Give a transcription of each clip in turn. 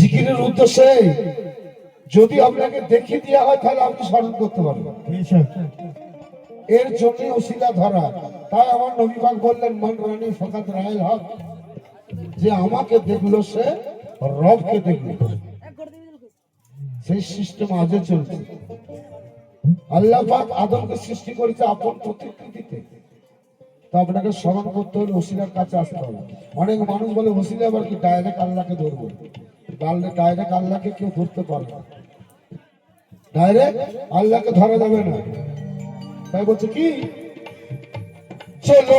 জিকিরের উদ্দেশ্যে যদি আপনাকে দেখিয়ে দেওয়া হয় তাহলে আপনি স্মরণ করতে পারবেন। এর জন্য ওসিলা ধরা। তাই আমার নবীবাগ বললেন মন রানী ফকাত রায়েল হক যে আমাকে দেখল সে রবকে দেখল। সেই সিস্টেম আজও চলছে। আল্লাহ পাক আদমকে সৃষ্টি করেছে আপন প্রতিকৃতিতে। তো আপনাকে স্মরণ করতে হলে ওসিলার কাছে আসতে হবে। অনেক মানুষ বলে ওসিলা আবার কি ডাইরেক্ট আল্লাহকে ধরবো? ডাইরেক্ট আল্লাহকে কেউ ধরতে পারবে না। ডাইরেক্ট আল্লাহকে ধরা যাবে না। তাই বলছে কি? চলো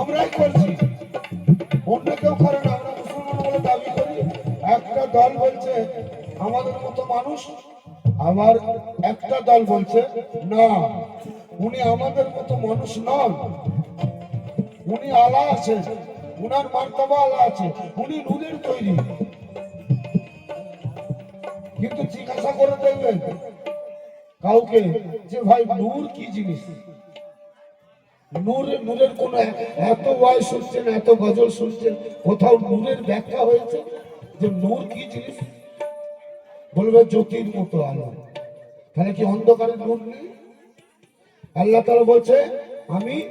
আমরাই করছি। অন্য কেউ করে না, আমরা মুসলমান বলে দাবি করি। একটা দল বলছে, আমাদের মতো মানুষ? একটা দল বলছে, না, উনি আমাদের মতো মানুষ নন। উনি আলা আছে, উনার আলা আছে, উনি তৈরি। কিন্তু জিজ্ঞাসা করে দেখবেন, কাউকে যে ভাই, নূর কি জিনিস? নূর নূরের কোন এত ওয়াই শুনছেন এত গজল শুনছেন কোথাও নূরের ব্যাখ্যা হয়েছে যে নূর কি জিনিস? বলবে জ্যোতির মতো আলো। তাহলে কি অন্ধকারের নূর নেই? আল্লাহ তাআলা বলছে আমি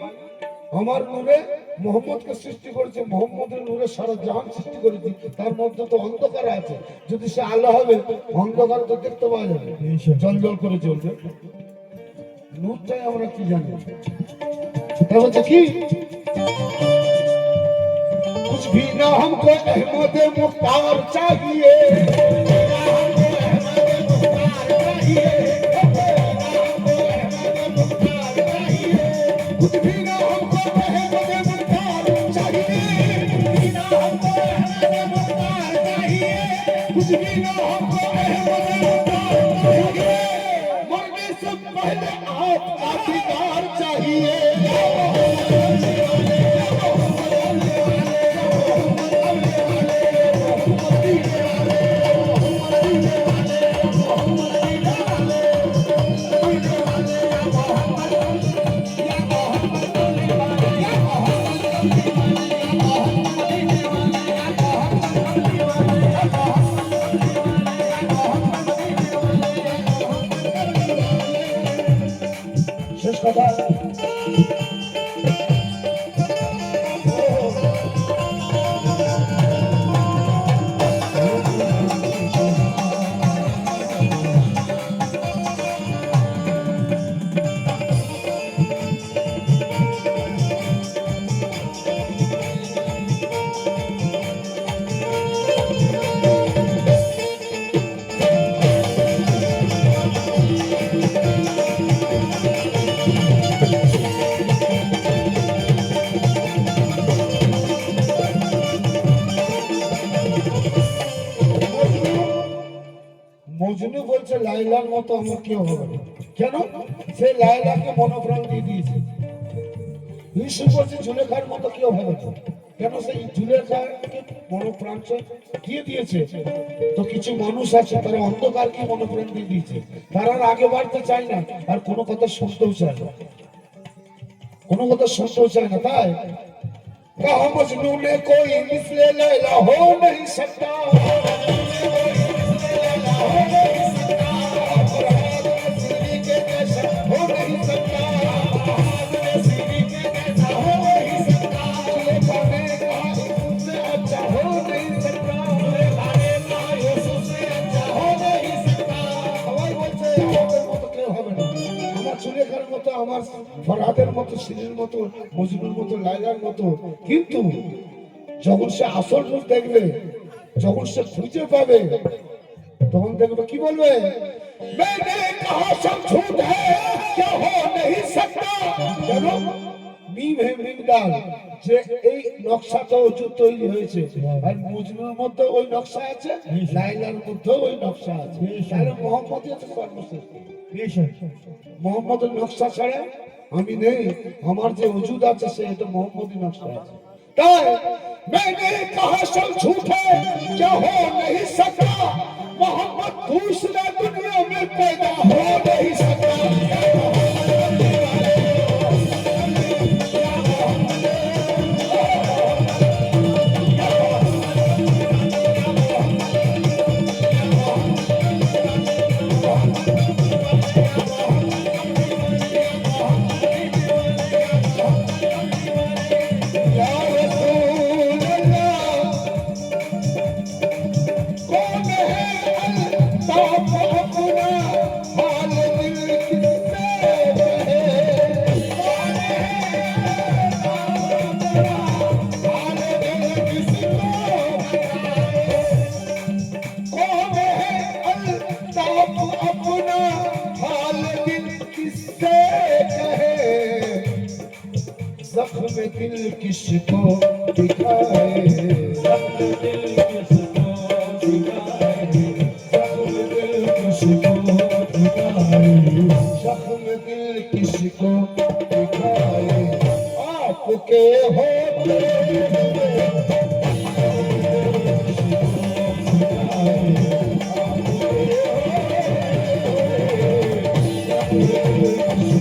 আমার নূরে মোহাম্মদকে সৃষ্টি করেছে মোহাম্মদের নূরে সারা জাহান সৃষ্টি করেছি তার মধ্যে তো অন্ধকার আছে। যদি সে আলো হবে অন্ধকার তো দেখতে পাওয়া যাবে। জল জল করে চলবে। নূরটাই আমরা কি জানি? भगवत देखी कुछ भी ना हमको अहमद मुख्तार चाहिए। कुछ पहले आप चाहिए। শেষ কথা লাইলার মতো আমার কেউ হবে না কেন সে লাইলাকে মনোপ্রাণ দিয়ে দিয়েছে ইসু বলছে জুলেখার মতো কেউ হবে না কেন সেই জুলেখাকে মনোপ্রাণ সে দিয়ে দিয়েছে তো কিছু মানুষ আছে তারা অন্ধকারকে মনোপ্রাণ দিয়ে দিয়েছে তারা আর আগে বাড়তে চায় না আর কোনো কথা শুনতেও চায় না কোনো কথা শুনতেও চায় না তাই कहा मजनू ने कोई मिसले लैला हो नहीं सकता মতো সিনের মতো মজনুর মতো লাইলার মতো কিন্তু যখন সে আসল রূপ দেখবে যখন সে খুঁজে পাবে তখন দেখবে কি বলবে मैंने कहा सब झूठ है क्या हो नहीं सकता কেন মিম হে মিমদাল যে এই নকশাটা যে তৈরি হয়েছে আর মজনুর মধ্যে ওই নকশা আছে লাইলার মধ্যে ওই নকশা আছে তাহলে মোহাম্মদ হচ্ছে সর্বশ্রেষ্ঠ মোহাম্মদের নকশা ছাড়া আমি নেই আমার যে ওজুদ আছে সে এটা মোহাম্মদের নকশা আছে তাই मैंने कहा सब झूठ है क्या हो नहीं सकता मोहम्मद दूसरा जख्म दिल किसको दिखाए जख्म दिल जख्म दिल किसको दिखाए आपके होते हाल